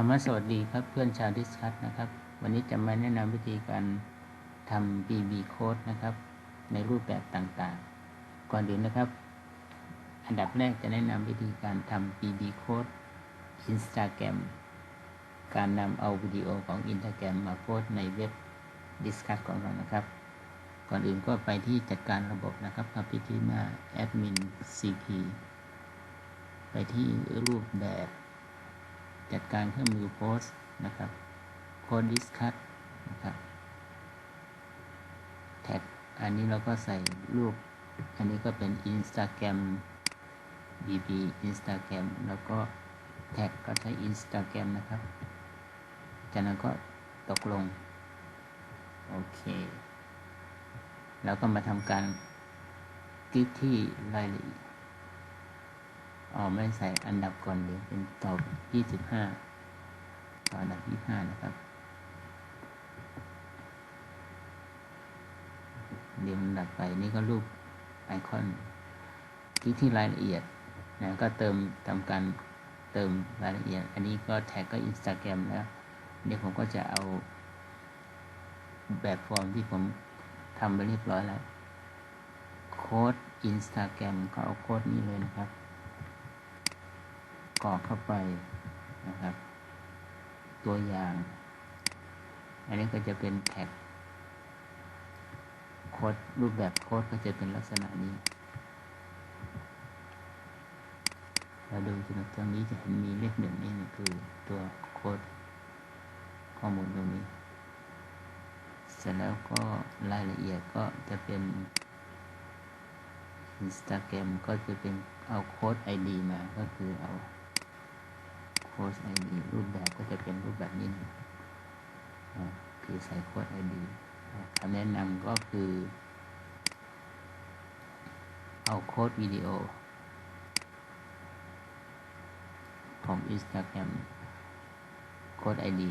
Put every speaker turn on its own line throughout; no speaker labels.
รมสวัสดีครับเพื่อนชาวดิสคัทนะครับ วันนี้จะมาแนะนำวิธีการทำ BB Code นะครับ ในรูปแบบต่างๆ ก่อนอื่นนะครับ อันดับแรกจะแนะนำวิธีการทำ BB Code Instagram การนำเอาวิดีโอของ Instagram มาโพสในเว็บ Discuss ของเรานะครับ ก่อนอื่นก็ไปที่จัดการระบบนะครับเข้าไปที่หน้า Admin CP ไปที่รูปแบบ จัดการเครื่องมือโพสต์นะครับโค้ดดิสคัตนะครับแท็กอันนี้เราก็ใส่รูป อันนี้ก็เป็น Instagram BB Instagram แล้วก็แท็กก็ใช้ Instagram นะครับ จากนั้นก็ตกลง โอเคแล้วก็มาทำการคลิกที่รายละเอียด อ๋อไม่ใส่อันดับก่อนหรือเป็นต่อยี่สิบห้าต่ออันดับยี่ห้านะครับเดี๋ยวมันดับไปนี่ก็รูปไอคอน คลิกที่รายละเอียดนะก็เติมทำการเติมรายละเอียด อันนี้ก็แท็กก็อินสตาแกรมแล้วเดี๋ยวผมก็จะเอาแบบฟอร์มที่ผมทำไปเรียบร้อยแล้ว โค้ดอินสตาแกรมก็เอาโค้ดนี้เลยนะครับ กรอกเข้าไปนะครับ ตัวอย่าง อันนี้ก็จะเป็นแท็กโค้ดรูปแบบโค้ดก็จะเป็นลักษณะนี้เราดูจนตรงนี้จะเห็นมีเลขหนึ่งนี่คือตัวโค้ดข้อมูลตรงนี้ เสร็จแล้วก็รายละเอียดก็จะเป็น Instagram ก็จะเป็นเอาโค้ด ID มาก็คือเอา โค้ด ID รูปแบบก็จะเป็นรูปแบบนี้นะคือใส่โค้ด ID คำแนะนำก็คือ เอาโค้ดวิดีโอ ของ Instagram โค้ด ID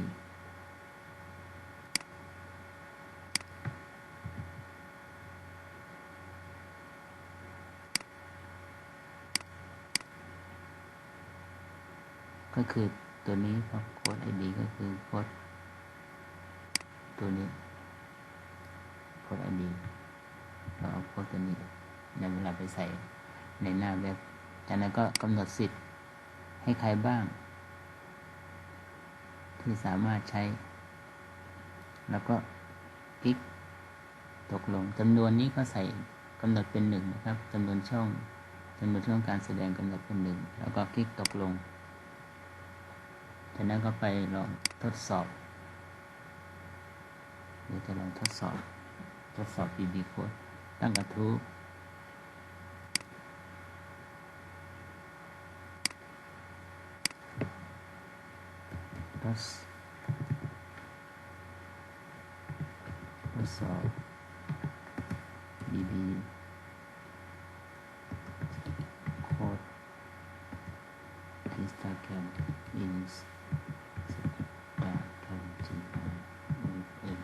ก็คือตัวนี้ครับโค้ด ID ก็คือโค้ดตัวนี้โค้ด ID เราเอาโค้ดตัวนี้ในเวลาไปใส่ในหน้าเว็บ จากนั้นก็กำหนดสิทธิ์ให้ใครบ้าง ที่สามารถใช้ แล้วก็คลิกตกลงจำนวนนี้ก็ใส่กำหนดเป็นหนึ่งนะครับจำนวนช่องจำนวนช่องการแสดงกำหนดเป็นหนึ่งแล้วก็คลิกตกลง จากนั้นก็ไปลองทดสอบเดี๋ยวจะลองทดสอบ ทดสอบ BB code ตั้งกระทู้ทดทดสอบ BB code Instagram Instagram GM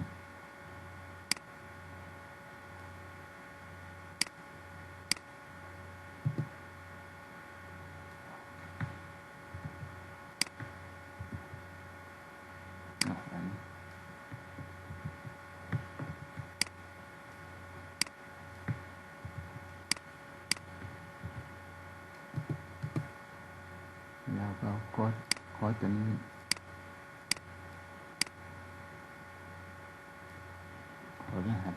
อะอันนี้แล้วก็โค้ดโค้ดตัวนี้ ขอรหัส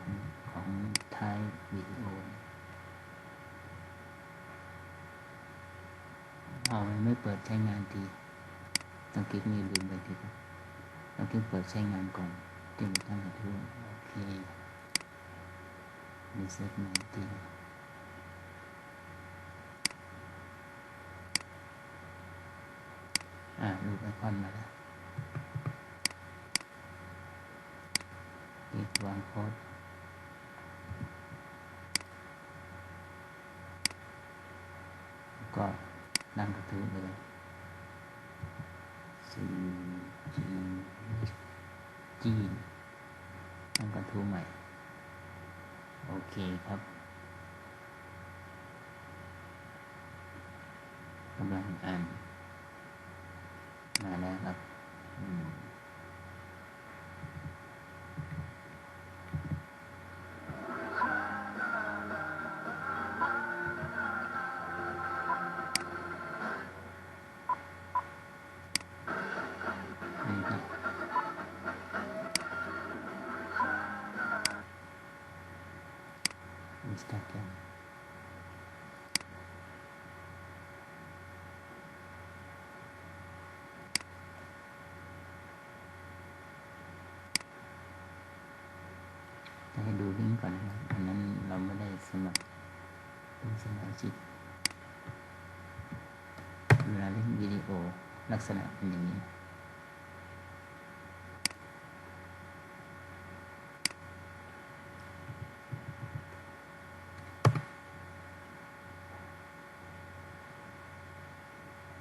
ของท้ายวิดีโอเอามันไม่เปิดใช้งานทีต้องคลิกนี่ลืมไปทีครับต้องคลิกเปิดใช้งานก่อนจึงจะตั้งกระทู้โอเครีเซตใหม่ที อ่ารูปไอคอนมาแล้วนี่วางโค้ดก็นั่งกระทู้เลย C G G นั่งกระทู้ใหม่ โอเคครับกำลังอ่าน ม เป็นสมาชิกเวลาเล่นวิดีโอลักษณะเป็นอย่างนี้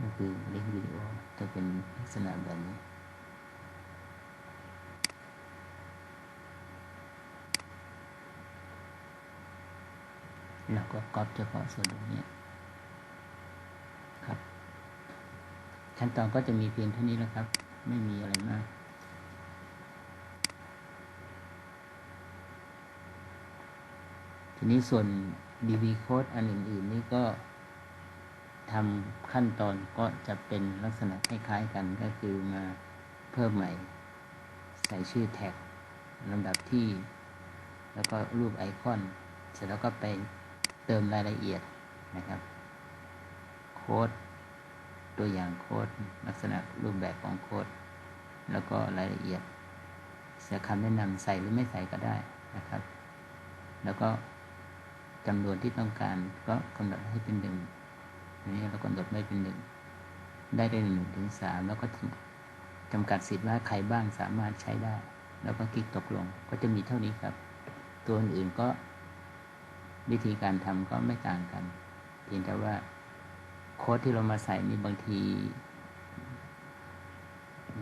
ก็คือเล่นวิดีโอจะเป็นลักษณะแบบนี้ เราก็ก๊อปเฉพาะส่วนตรงนี้ครับ ขั้นตอนก็จะมีเพียงเท่านี้แล้วครับ ไม่มีอะไรมากทีนี้ส่วน DB code อันอื่น ๆ นี่ก็ทำขั้นตอนก็จะเป็นลักษณะคล้าย ๆ กันก็คือมาเพิ่มใหม่ ใส่ชื่อแท็กลำดับที่ แล้วก็รูปไอคอน เสร็จแล้วก็ไป เติมรายละเอียดนะครับ โค้ด ตัวอย่างโค้ด ลักษณะรูปแบบของโค้ด แล้วก็รายละเอียดเสียคำแนะนำใส่หรือไม่ใส่ก็ได้นะครับ แล้วก็จำนวนที่ต้องการก็กำหนดให้เป็นหนึ่งอันนี้เรากำหนดไม่เป็นหนึ่งได้ได้หนึ่งถึงสามแล้วก็จำกัดสิทธิ์ว่าใครบ้างสามารถใช้ได้ แล้วก็คลิกตกลงก็จะมีเท่านี้ครับ ตัวอื่นก็ วิธีการทำก็ไม่ต่างกัน เพียงแต่ว่าโค้ดที่เรามาใส่นี่บางที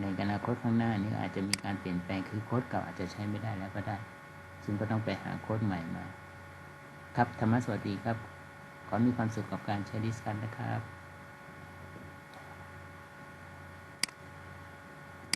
ในอนาคตข้างหน้านี้อาจจะมีการเปลี่ยนแปลงคือโค้ดเก่าอาจจะใช้ไม่ได้แล้วก็ได้ ซึ่งก็ต้องไปหาโค้ดใหม่มา ครับธรรมสวัสดีครับ ขอมีความสุขกับการใช้ดิสคันนะครับ